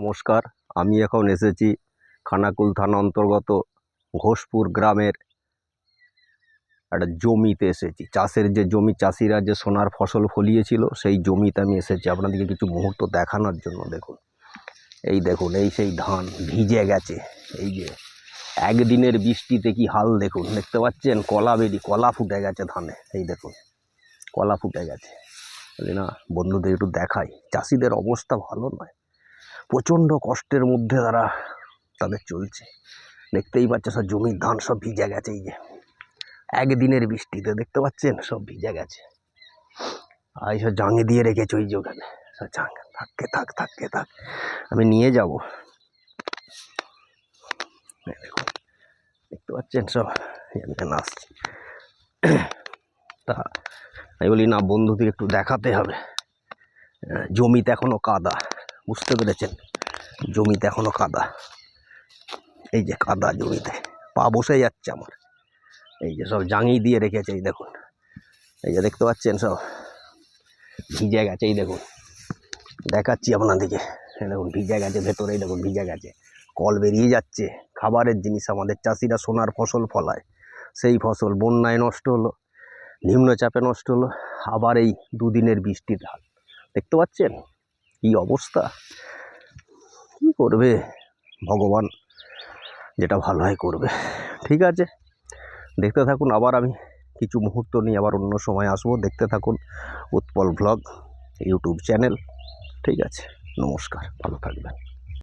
নমস্কার, আমি এখন এসেছি খানাকুল থানা অন্তর্গত ঘোষপুর গ্রামের একটা জমিতে এসেছি। চাষের যে জমি, চাষিরা যে সোনার ফসল ফলিয়েছিল, সেই জমিতে আমি এসেছি আপনাদেরকে কিছু মুহূর্ত দেখানোর জন্য। দেখুন, এই দেখুন, এই সেই ধান ভিজে গেছে। এই যে একদিনের বৃষ্টিতে কি হাল দেখুন, দেখতে পাচ্ছেন? কলা বেরি, কলা ফুটে গেছে ধানে। এই দেখুন, কলা ফুটে গেছে। না, বন্ধুদের একটু দেখাই। চাষিদের অবস্থা ভালো নয়। প্রচণ্ড কষ্টের মধ্যে তারা তাদের চলছে। দেখতেই পাচ্ছে সব জমির ধান সব ভিজে গেছে এই যে। একদিনের বৃষ্টিতে দেখতে পাচ্ছেন? সব ভিজে গেছে। আর এইসব জাঙে দিয়ে রেখেছে ওই যে ওখানে। সব জাঙ থাককে থাক থাককে থাক। আমি নিয়ে যাব। দেখুন, দেখতে পাচ্ছেন সব? এখানে আসছে। তা আমি বলি না বন্ধুদের একটু দেখাতে হবে। জমিতে এখনও কাদা বুঝতে পেরেছেন? জমিতে এখনও কাদা। এই যে কাদা জমিতে। পা বসে যাচ্ছে আমার। এই যে সব জাঙি দিয়ে রেখেছে, এই দেখুন। এই যে দেখতে পাচ্ছেন সব? ভিজে গেছে, এই দেখুন। দেখাচ্ছি আপনাদেরকে। দেখুন, ভিজে গেছে ভেতরেই দেখুন, ভিজে গেছে। কল বেরিয়ে যাচ্ছে। খাবারের জিনিস আমাদের চাষিরা সোনার ফসল ফলায়। সেই ফসল বন্যায় নষ্ট হলো, নিম্নচাপে নষ্ট হলো। আবার এই দুদিনের বৃষ্টির হাল। দেখতে পাচ্ছেন? কী অবস্থা? করবে? ভগবান যেটা ভালো হয় করবে। ঠিক আছে? দেখতে থাকুন, আবার আমি কিছু মুহূর্ত নিয়ে আবার অন্য সময় আসব। দেখতে থাকুন উৎপল ব্লগ ইউটিউব চ্যানেল ঠিক আছে? নমস্কার, ভালো থাকবেন।